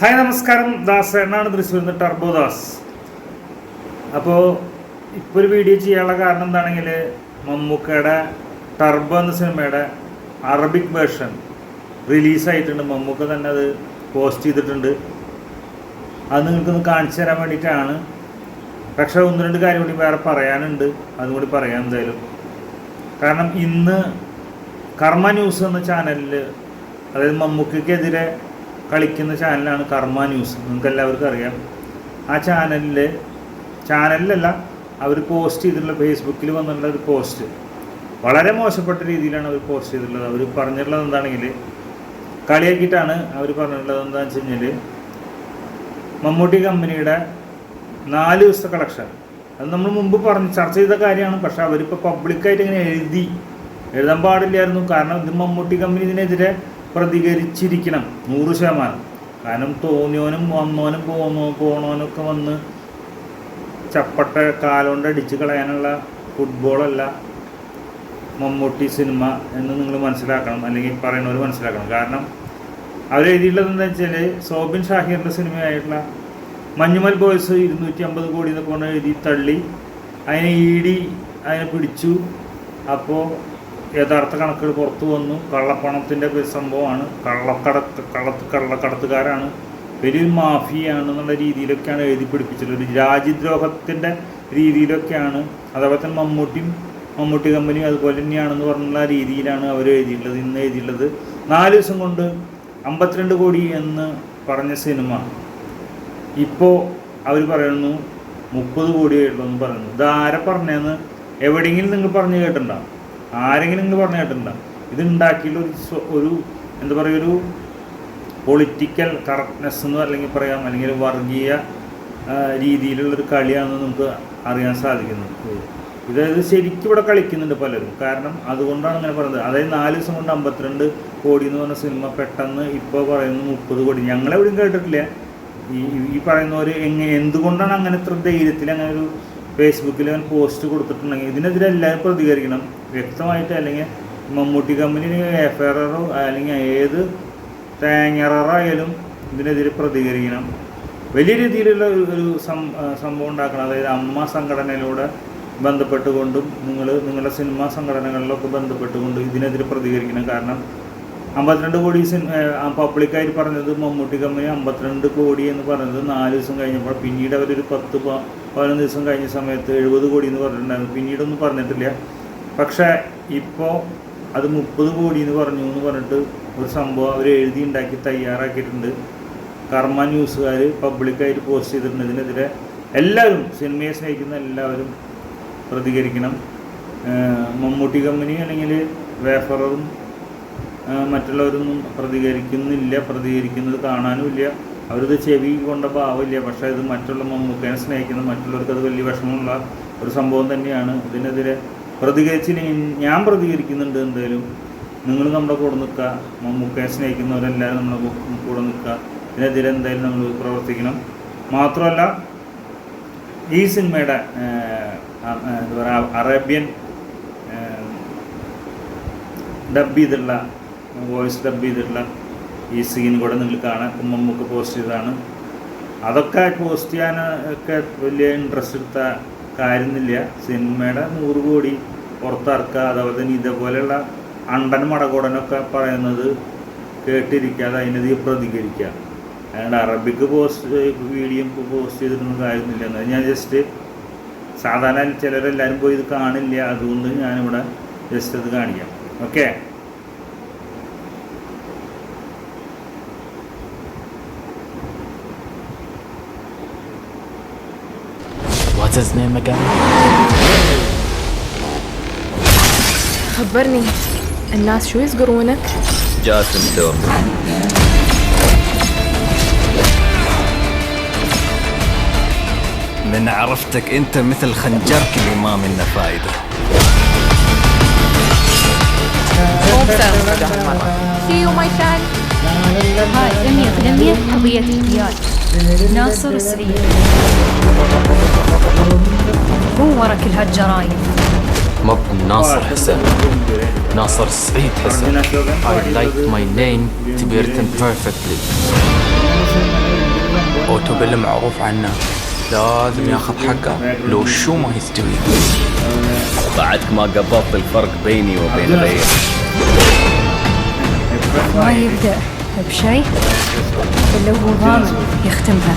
Hi നമസ്കാരം. ദാസ് എന്നാണ് തൃശ്ശൂരിൽ നിന്ന് ടർബോ ദാസ്. അപ്പോൾ ഇപ്പോൾ ഒരു വീഡിയോ ചെയ്യാനുള്ള കാരണം എന്താണെങ്കിൽ മമ്മൂക്കയുടെ ടർബോ എന്ന സിനിമയുടെ അറബിക് വേർഷൻ റിലീസായിട്ടുണ്ട്. മമ്മൂക്ക തന്നെ അത് പോസ്റ്റ് ചെയ്തിട്ടുണ്ട്. അത് നിങ്ങൾക്കൊന്ന് കാണിച്ചു തരാൻ വേണ്ടിയിട്ടാണ്. പക്ഷേ ഒന്ന് രണ്ട് കാര്യം കൂടി വേറെ പറയാനുണ്ട്. അതും കൂടി പറയാം എന്തായാലും. കാരണം ഇന്ന് കർമ്മ ന്യൂസ് എന്ന ചാനലിൽ അതായത് മമ്മൂക്കയ്ക്കെതിരെ കളിക്കുന്ന ചാനലാണ് കർമ്മ ന്യൂസ് നിങ്ങൾക്ക് എല്ലാവർക്കും അറിയാം. ആ ചാനലിൽ ചാനലിലല്ല അവർ പോസ്റ്റ് ചെയ്തിട്ടുള്ള ഫേസ്ബുക്കിൽ വന്നിട്ടുള്ള ഒരു പോസ്റ്റ് വളരെ മോശപ്പെട്ട രീതിയിലാണ് അവർ പോസ്റ്റ് ചെയ്തിട്ടുള്ളത്. അവർ പറഞ്ഞിട്ടുള്ളത് എന്താണെങ്കിൽ കളിയാക്കിയിട്ടാണ് അവർ പറഞ്ഞിട്ടുള്ളത് എന്താണെന്ന് വെച്ച് കഴിഞ്ഞാൽ മമ്മൂട്ടി കമ്പനിയുടെ നാല് ദിവസത്തെ കളക്ഷൻ അത് നമ്മൾ മുമ്പ് പറഞ്ഞ് ചർച്ച ചെയ്ത കാര്യമാണ്. പക്ഷേ അവരിപ്പോൾ പബ്ലിക്കായിട്ട് ഇങ്ങനെ എഴുതി എഴുതാൻ പാടില്ലായിരുന്നു. കാരണം ഇത് മമ്മൂട്ടി കമ്പനി ഇതിനെതിരെ പ്രതികരിച്ചിരിക്കണം. നൂറ് ശതമാനം. കാരണം തോന്നിയോനും വന്നോനും പോന്നോ പോണോനൊക്കെ വന്ന് ചപ്പട്ട കാലുകൊണ്ട് അടിച്ച് കളയാനുള്ള ഫുട്ബോളല്ല മമ്മൂട്ടി സിനിമ എന്ന് നിങ്ങൾ മനസ്സിലാക്കണം. അല്ലെങ്കിൽ പറയുന്നവർ മനസ്സിലാക്കണം. കാരണം അവരെഴുതിയിട്ടുള്ളത് എന്താ വെച്ചാൽ സോബിൻ ഷാഹിറിന്റെ സിനിമയായിട്ടുള്ള മഞ്ഞുമൽ ബോയ്സ് ഇരുന്നൂറ്റി അമ്പത് കോടി എന്നൊക്കെ കൊണ്ട് എഴുതി തള്ളി. അതിനെ ഇ ഡി അതിനെ പിടിച്ചു. അപ്പോൾ യഥാർത്ഥ കണക്കുകൾ പുറത്തു വന്നു. കള്ളപ്പണത്തിന്റെ സംഭവമാണ്. കള്ളക്കടത്ത് കള്ളത്ത് കള്ളക്കടത്തുകാരാണ്. വലിയ മാഫിയാണ് എന്നുള്ള രീതിയിലൊക്കെയാണ് എഴുതി പിടിപ്പിച്ചിട്ടുള്ളത്. രാജ്യദ്രോഹത്തിന്റെ രീതിയിലൊക്കെയാണ്. അതേപോലെ തന്നെ മമ്മൂട്ടിയും മമ്മൂട്ടി കമ്പനിയും അതുപോലെ തന്നെയാണെന്ന് പറഞ്ഞുള്ള രീതിയിലാണ് അവർ എഴുതിയിട്ടുള്ളത് ഇന്ന് എഴുതിയിട്ടുള്ളത്. നാല് ദിവസം കൊണ്ട് അമ്പത്തിരണ്ട് കോടി എന്ന് പറഞ്ഞ സിനിമ. ഇപ്പോൾ അവർ പറയുന്നു മുപ്പത് കോടിയായിട്ടുള്ളൂ എന്ന് പറയുന്നു. ഇത് ആരെ പറഞ്ഞതെന്ന് എവിടെയെങ്കിലും നിങ്ങൾ പറഞ്ഞു കേട്ടിട്ടുണ്ടോ? ആരെങ്കിലും നിങ്ങൾ പറഞ്ഞു കേട്ടിട്ടുണ്ടോ? ഇത് ഒരു എന്താ പറയുക ഒരു പൊളിറ്റിക്കൽ കറക്റ്റ്നെസ് എന്ന് അല്ലെങ്കിൽ പറയാം അല്ലെങ്കിൽ വർഗീയ രീതിയിലുള്ളൊരു കളിയാണെന്ന് നമുക്ക് അറിയാൻ സാധിക്കുന്നു. ഇതായത് ശരിക്കും ഇവിടെ കളിക്കുന്നുണ്ട് പലരും. കാരണം അതുകൊണ്ടാണ് അങ്ങനെ പറയുന്നത്. അതായത് നാല് ദിവസം കൊണ്ട് അമ്പത്തിരണ്ട് കോടി എന്ന് പറഞ്ഞ സിനിമ പെട്ടെന്ന് ഇപ്പോൾ പറയുന്നു മുപ്പത് കോടി. ഞങ്ങളെവിടെയും കേട്ടിട്ടില്ല. ഈ ഈ പറയുന്നവർ എങ്ങനെ എന്തുകൊണ്ടാണ് അങ്ങനെ ഇത്ര ധൈര്യത്തിൽ അങ്ങനെ ഒരു ഫേസ്ബുക്കിൽ അങ്ങനെ പോസ്റ്റ് കൊടുത്തിട്ടുണ്ടെങ്കിൽ ഇതിനെതിരെ എല്ലാവരും പ്രതികരിക്കണം. വ്യക്തമായിട്ട് അല്ലെങ്കിൽ മമ്മൂട്ടി കമ്പനി എഫ് ഐ ആറോ അല്ലെങ്കിൽ ഏത് തേങ്ങറായാലും ഇതിനെതിരെ പ്രതികരിക്കണം. വലിയ രീതിയിലുള്ള ഒരു സംഭവം ഉണ്ടാക്കണം. അതായത് അമ്മ സംഘടനയിലൂടെ ബന്ധപ്പെട്ടുകൊണ്ടും നിങ്ങൾ നിങ്ങളുടെ സിനിമാ സംഘടനകളിലൊക്കെ ബന്ധപ്പെട്ടുകൊണ്ട് ഇതിനെതിരെ പ്രതികരിക്കണം. കാരണം അമ്പത്തിരണ്ട് കോടി പബ്ലിക്കായിട്ട് പറഞ്ഞത് മമ്മൂട്ടി കമ്പനി അമ്പത്തിരണ്ട് കോടി എന്ന് പറഞ്ഞത് നാല് ദിവസം കഴിഞ്ഞപ്പോൾ പിന്നീട് അവരൊരു പത്ത് പതിനൊന്ന് ദിവസം കഴിഞ്ഞ സമയത്ത് എഴുപത് കോടി എന്ന് പറഞ്ഞിട്ടുണ്ടായിരുന്നു. പിന്നീടൊന്നും പറഞ്ഞിട്ടില്ല. പക്ഷേ ഇപ്പോൾ അത് മുപ്പത് കോടി എന്ന് പറഞ്ഞു എന്ന് പറഞ്ഞിട്ട് ഒരു സംഭവം അവർ എഴുതി ഉണ്ടാക്കി തയ്യാറാക്കിയിട്ടുണ്ട്. കർമ്മ ന്യൂസുകാർ പബ്ലിക്കായിട്ട് പോസ്റ്റ് ചെയ്തിട്ടുണ്ട്. ഇതിനെതിരെ എല്ലാവരും സിനിമയെ സ്നേഹിക്കുന്ന എല്ലാവരും പ്രതികരിക്കണം. മമ്മൂട്ടി കമ്പനി അല്ലെങ്കിൽ വേഫററും മറ്റുള്ളവരൊന്നും പ്രതികരിക്കുന്നില്ല. പ്രതികരിക്കുന്നത് കാണാനുമില്ല. അവരത് ചെവി കൊണ്ട ഭാവമില്ല പക്ഷേ ഇത് മറ്റുള്ള മമ്മൂക്കനെ സ്നേഹിക്കുന്ന മറ്റുള്ളവർക്ക് അത് വലിയ വിഷമമുള്ള ഒരു സംഭവം തന്നെയാണ്. ഇതിനെതിരെ പ്രതികരിച്ചില്ലെങ്കിൽ ഞാൻ പ്രതികരിക്കുന്നുണ്ട് എന്തായാലും നിങ്ങൾ നമ്മുടെ കൂടെ നിൽക്കുക. മമ്മൂക്കയെ സ്നേഹിക്കുന്നവരെല്ലാവരും നമ്മുടെ കൂടെ നിൽക്കുക. ഇതിനെതിരെ എന്തായാലും നമ്മൾ പ്രവർത്തിക്കണം. മാത്രമല്ല ഈ സിനിമയുടെ എന്താ പറയുക അറേബ്യൻ ഡബ് ചെയ്തിട്ടുള്ള വോയിസ് ഡബ് ചെയ്തിട്ടുള്ള ഈ സീൻ കൂടെ നിങ്ങൾ കാണാൻ മമ്മൂക്ക് പോസ്റ്റ് ചെയ്തതാണ്. അതൊക്കെ പോസ്റ്റ് ചെയ്യാനൊക്കെ വലിയ ഇൻട്രസ്റ്റ് എടുത്ത കാര്യമൊന്നുമില്ല. സിനിമയുടെ നൂറ് കോടി പുറത്തിറക്കുക അതുപോലെ തന്നെ ഇതേപോലെയുള്ള അണ്ടൻ മടകോടനൊക്കെ പറയുന്നത് കേട്ടിരിക്കാതെ അതിനത് പ്രതികരിക്കുക. അല്ലാണ്ട് അറബിക്ക് പോസ്റ്റ് വീഡിയോ പോസ്റ്റ് ചെയ്തിട്ടൊന്നും കാര്യമൊന്നുമില്ല. എന്നാൽ ഞാൻ ജസ്റ്റ് സാധാരണ ചിലരെല്ലാവരും പോയി ഇത് കാണില്ല. അതുകൊണ്ട് ഞാനിവിടെ ജസ്റ്റ് അത് കാണിക്കാം. Okay What's his name again? خبرني الناس شو يذكرونك؟ جاسم تورمي من عرفتك انت مثل خنجرك اللي ما منه فايده See you my son هاي أمير لمية قضية اغتيال ناصر السعيد هو ورا كل هالجرايم. مب ناصر حسين ناصر السعيد حسن. I like my name to be written perfectly. اوتوبيل معروف عنه لازم ياخذ حقه. لو شو ما يستوي بعدك ما قبضت الفرق بيني وبين غيري ما يبدأ بشيء إلا وهو ضامن يختمها